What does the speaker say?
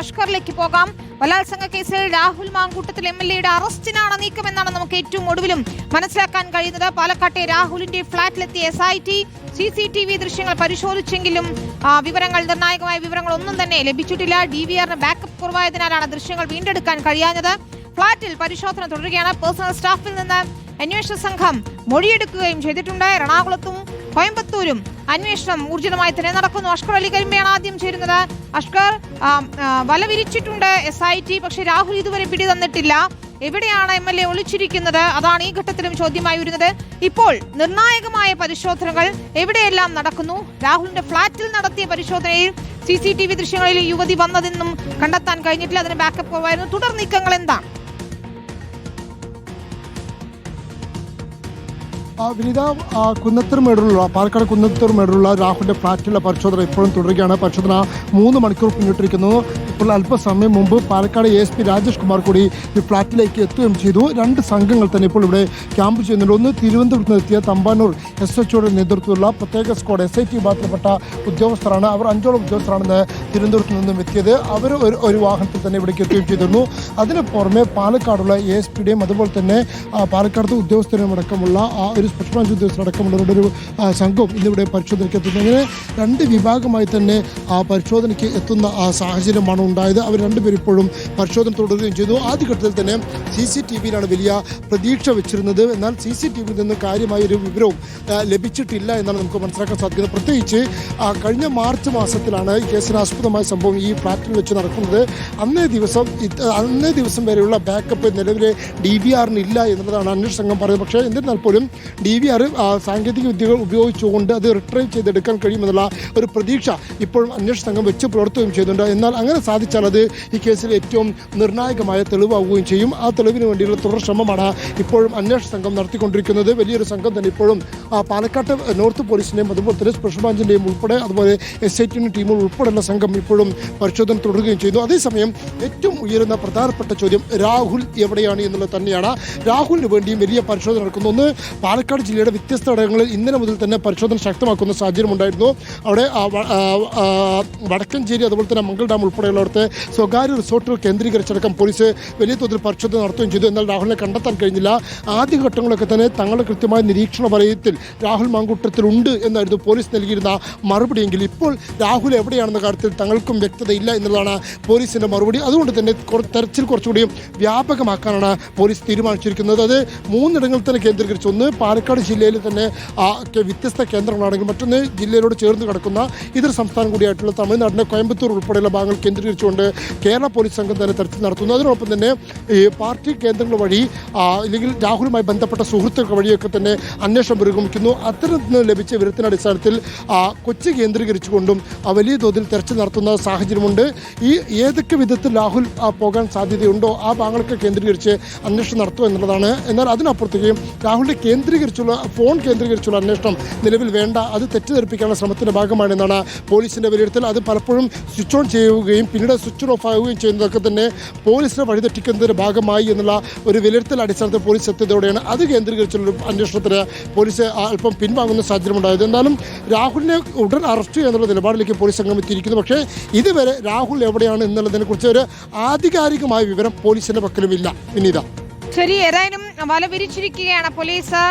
അഷ്കറിലേക്ക് പോകാം. ബലാത്സംഗ കേസിൽ രാഹുൽ മാങ്കൂട്ടത്തിൽ എം എൽ എയുടെ അറസ്റ്റിനാണ് നീക്കമെന്നാണ് നമുക്ക് ഏറ്റവും ഒടുവിലും മനസ്സിലാക്കാൻ കഴിയുന്നത്. പാലക്കാട്ടെ രാഹുലിന്റെ ഫ്ളാറ്റിലെത്തിയ S I T C C T V ദൃശ്യങ്ങൾ പരിശോധിച്ചെങ്കിലും വിവരങ്ങൾ നിർണായകമായ വിവരങ്ങൾ ഒന്നും തന്നെ ലഭിച്ചിട്ടില്ല. ഡി വി ആറിന് ബാക്കപ്പ് കുറവായതിനാലാണ് ദൃശ്യങ്ങൾ വീണ്ടെടുക്കാൻ കഴിയാഞ്ഞത്. ഫ്ളാറ്റിൽ പരിശോധന തുടരുകയാണ്. പേഴ്സണൽ സ്റ്റാഫിൽ നിന്ന് അന്വേഷണ സംഘം മൊഴിയെടുക്കുകയും ചെയ്തിട്ടുണ്ട്. എറണാകുളത്തും കോയമ്പത്തൂരും അന്വേഷണം ഊർജിതമായി തന്നെ നടക്കുന്നു. അഷ്കർ അലി കരിമ്പയാണ് ആദ്യം ചേരുന്നത്. അഷ്കർ വല വിരിച്ചിട്ടുണ്ട് എസ് ഐ ടി പക്ഷെ രാഹുൽ ഇതുവരെ പിടി തന്നിട്ടില്ല. എവിടെയാണ് എം എൽ എ ഒളിച്ചിരിക്കുന്നത്? അതാണ് ഈ ഘട്ടത്തിലും ചോദ്യമായി വരുന്നത്. ഇപ്പോൾ നിർണായകമായ പരിശോധനകൾ എവിടെയെല്ലാം നടക്കുന്നു? രാഹുലിന്റെ ഫ്ളാറ്റിൽ നടത്തിയ പരിശോധനയിൽ സി സി ടി വി ദൃശ്യങ്ങളിൽ യുവതി വന്നതെന്നും കണ്ടെത്താൻ കഴിഞ്ഞിട്ടില്ല. അതിന് ബാക്കപ്പ് കുറവായിരുന്നു തുടർ നീക്കങ്ങൾ എന്താണ്? വിനീത കുന്നത്തൂർ മേടുള്ള പാലക്കാട് കുന്നത്തൂർ മേടുള്ള രാഹുലിന്റെ ഫ്ളാറ്റിലെ പരിശോധന ഇപ്പോഴും തുടരുകയാണ്. പരിശോധന മൂന്ന് മണിക്കൂർ പിന്നിട്ടിരിക്കുന്നു. ഇപ്പോൾ അല്പസമയം മുമ്പ് പാലക്കാട് എസ് പി രാജേഷ് കുമാർ കൂടി ഈ ഫ്ളാറ്റിലേക്ക് എത്തുകയും ചെയ്തു. രണ്ട് സംഘങ്ങൾ തന്നെ ഇപ്പോൾ ഇവിടെ ക്യാമ്പ് ചെയ്യുന്നുണ്ട്. ഒന്ന് തിരുവനന്തപുരത്ത് നിന്നെത്തിയ തമ്പാനൂർ എസ് എച്ച് ഒയുടെ നേതൃത്വത്തിലുള്ള പ്രത്യേക സ്ക്വാഡ് എസ് ഐ ടി വിഭാഗത്തിൽപ്പെട്ട ഉദ്യോഗസ്ഥരാണ്. അവർ അഞ്ചോളം ഉദ്യോഗസ്ഥരാണെന്ന് തിരുവനന്തപുരത്ത് നിന്നും എത്തിയത്. അവർ ഒരു ഒരു വാഹനത്തിൽ തന്നെ ഇവിടേക്ക് എത്തുകയും ചെയ്തിരുന്നു. അതിന് പുറമെ പാലക്കാടുള്ള എ എസ് പിയുടെയും അതുപോലെ തന്നെ പാലക്കാട് ഉദ്യോഗസ്ഥരും അടക്കമുള്ള ആ ഒരു സ്പെഷ്യൽ ബ്രാഞ്ച് ഉദ്യോഗസ്ഥരടക്കമുള്ളവരുടെ ഒരു സംഘം സംഘവും ഇന്നിവിടെ പരിശോധനയ്ക്ക് എത്തുന്നു. അങ്ങനെ രണ്ട് വിഭാഗമായി തന്നെ ആ പരിശോധനയ്ക്ക് എത്തുന്ന ആ സാഹചര്യമാണ് ഉണ്ടായത്. അവർ രണ്ടുപേരും ഇപ്പോഴും പരിശോധന തുടരുകയും ചെയ്തു. ആദ്യഘട്ടത്തിൽ തന്നെ സി സി ടി വിയിലാണ് വലിയ പ്രതീക്ഷ വെച്ചിരുന്നത്. എന്നാൽ സി സി ടി വിയിൽ നിന്ന് കാര്യമായ ഒരു വിവരവും ലഭിച്ചിട്ടില്ല എന്നാണ് നമുക്ക് മനസ്സിലാക്കാൻ സാധിക്കുന്നത്. പ്രത്യേകിച്ച് കഴിഞ്ഞ മാർച്ച് മാസത്തിലാണ് ഈ കേസിന് ആസ്പദമായ സംഭവം ഈ ഫ്ലാറ്റിൽ വെച്ച് നടക്കുന്നത്. അന്നേ ദിവസം അന്നേ ദിവസം വരെയുള്ള ബാക്കപ്പ് നിലവിലെ ഡി വി ആറിന് ഇല്ല എന്നുള്ളതാണ് അന്വേഷണ സംഘം പറയുന്നത്. പക്ഷേ എന്നിരുന്നാൽ പോലും ഡി വി ആർ സാങ്കേതിക വിദ്യകൾ ഉപയോഗിച്ചുകൊണ്ട് അത് റിട്രൈവ് ചെയ്തെടുക്കാൻ കഴിയുമെന്നുള്ള ഒരു പ്രതീക്ഷ ഇപ്പോഴും അന്വേഷണ സംഘം വെച്ച് പുലർത്തുകയും ചെയ്യുന്നുണ്ട്. എന്നാൽ അങ്ങനെ സാധിച്ചാൽ അത് ഈ കേസിൽ ഏറ്റവും നിർണായകമായ തെളിവാവുകയും ചെയ്യും. ആ തെളിവിന് വേണ്ടിയുള്ള തുടർ ശ്രമമാണ് ഇപ്പോഴും അന്വേഷണ സംഘം നടത്തിക്കൊണ്ടിരിക്കുന്നത്. വലിയൊരു സംഘം തന്നെ ഇപ്പോഴും പാലക്കാട്ട് നോർത്ത് പോലീസിന്റെയും അതുപോലെ തന്നെ സ്പെഷ്യൽ ബ്രാഞ്ചിന്റെയും ഉൾപ്പെടെ അതുപോലെ എസ് ഐ ടിന്റെ ടീമുകൾ ഉൾപ്പെടെയുള്ള സംഘം ഇപ്പോഴും പരിശോധന തുടരുകയും ചെയ്യുന്നു. അതേസമയം ഏറ്റവും ഉയരുന്ന പ്രധാനപ്പെട്ട ചോദ്യം രാഹുൽ എവിടെയാണ് എന്നുള്ളത് തന്നെയാണ്. രാഹുലിന് വേണ്ടിയും വലിയ പരിശോധന നടക്കുന്നു. ഒന്ന് പാലക്കാട് ജില്ലയുടെ വ്യത്യസ്ത ഇടങ്ങളിൽ ഇന്നലെ മുതൽ തന്നെ പരിശോധന ശക്തമാക്കുന്ന സാഹചര്യം ഉണ്ടായിരുന്നു. അവിടെ വടക്കഞ്ചേരി അതുപോലെ തന്നെ മംഗൾ ഡാം ഉൾപ്പെടെയുള്ളവിടുത്തെ സ്വകാര്യ റിസോർട്ടുകൾ കേന്ദ്രീകരിച്ചടക്കം പോലീസ് വലിയ തോതിൽ പരിശോധന നടത്തുകയും ചെയ്തു. എന്നാൽ രാഹുലിനെ കണ്ടെത്താൻ കഴിഞ്ഞില്ല. ആദ്യ ഘട്ടങ്ങളൊക്കെ തന്നെ തങ്ങളുടെ കൃത്യമായ നിരീക്ഷണ വലയത്തിൽ രാഹുൽ മാങ്കൂട്ടത്തിലുണ്ട് എന്നായിരുന്നു പോലീസ് നൽകിയിരുന്ന മറുപടിയെങ്കിൽ ഇപ്പോൾ രാഹുൽ എവിടെയാണെന്ന കാര്യത്തിൽ തങ്ങൾക്കും വ്യക്തതയില്ല എന്നുള്ളതാണ് പോലീസിന്റെ മറുപടി. അതുകൊണ്ട് തന്നെ തെരച്ചിൽ കുറച്ചുകൂടി വ്യാപകമാക്കാനാണ് പോലീസ് തീരുമാനിച്ചിരിക്കുന്നത്. അത് മൂന്നിടങ്ങളിൽ തന്നെ കേന്ദ്രീകരിച്ച്. ഒന്ന് പാലക്കാട് ജില്ലയിൽ തന്നെ വ്യത്യസ്ത കേന്ദ്രങ്ങളാണെങ്കിൽ മറ്റൊന്ന് ജില്ലയിലോട് ചേർന്ന് കിടക്കുന്ന ഇതര സംസ്ഥാനം കൂടിയായിട്ടുള്ള തമിഴ്നാടിന്റെ കോയമ്പത്തൂർ ഉൾപ്പെടെയുള്ള ഭാഗങ്ങൾ കേന്ദ്രീകരിച്ചുകൊണ്ട് കേരള പോലീസ് സംഘം തന്നെ തെരച്ചിൽ നടത്തുന്നു. അതിനോടൊപ്പം തന്നെ ഈ പാർട്ടി കേന്ദ്രങ്ങൾ വഴി അല്ലെങ്കിൽ രാഹുലുമായി ബന്ധപ്പെട്ട സുഹൃത്തുക്കൾ വഴിയൊക്കെ തന്നെ അന്വേഷണം പുരോഗമിക്കുന്നു. അത്തരത്തിൽ ലഭിച്ച വിവരത്തിന്റെ അടിസ്ഥാനത്തിൽ കൊച്ചി കേന്ദ്രീകരിച്ചുകൊണ്ടും വലിയ തോതിൽ തെരച്ചിൽ നടത്തുന്ന സാഹചര്യമുണ്ട്. ഈ ഏതൊക്കെ വിധത്തിൽ രാഹുൽ പോകാൻ സാധ്യതയുണ്ടോ ആ ഭാഗങ്ങളൊക്കെ കേന്ദ്രീകരിച്ച് അന്വേഷണം നടത്തുക എന്നുള്ളതാണ്. എന്നാൽ അതിനപ്പുറത്തേക്കും രാഹുലിനെ കേന്ദ്രീകരിച്ചുള്ള ഫോൺ കേന്ദ്രീകരിച്ചുള്ള അന്വേഷണം നിലവിൽ വേണ്ട. അത് തെറ്റിദ്ധരിപ്പിക്കാനുള്ള ശ്രമത്തിന്റെ ഭാഗമാണെന്നാണ് പോലീസിന്റെ വിലയിരുത്തൽ. അത് പലപ്പോഴും സ്വിച്ച് ഓൺ ചെയ്യുകയും പിന്നീട് സ്വിച്ച് ഓഫ് ആവുകയും ചെയ്യുന്നതൊക്കെ തന്നെ പോലീസിനെ വഴിതെറ്റിക്കുന്നതിന്റെ ഭാഗമായി എന്നുള്ള ഒരു വിലയിരുത്തൽ അടിസ്ഥാനത്തിൽ പോലീസ് എത്തിയതോടെയാണ് അത് കേന്ദ്രീകരിച്ചുള്ള അന്വേഷണത്തിന് പോലീസ് അല്പം പിൻവാങ്ങുന്ന സാഹചര്യം ഉണ്ടായത് എന്നാലും രാഹുലിനെ ഉടൻ അറസ്റ്റ് എന്നുള്ള നിലപാടിലേക്ക് പോലീസ് സംഘം എത്തിയിരിക്കുന്നു. പക്ഷേ ഇതുവരെ രാഹുൽ എവിടെയാണ് എന്നുള്ളതിനെക്കുറിച്ച് ഒരു ആധികാരികമായ വിവരം പോലീസിന്റെ പക്കലുമില്ല. വിനീത. ശരി ഏതായാലും വല വിരിച്ചിരിക്കുകയാണ് പോലീസ്.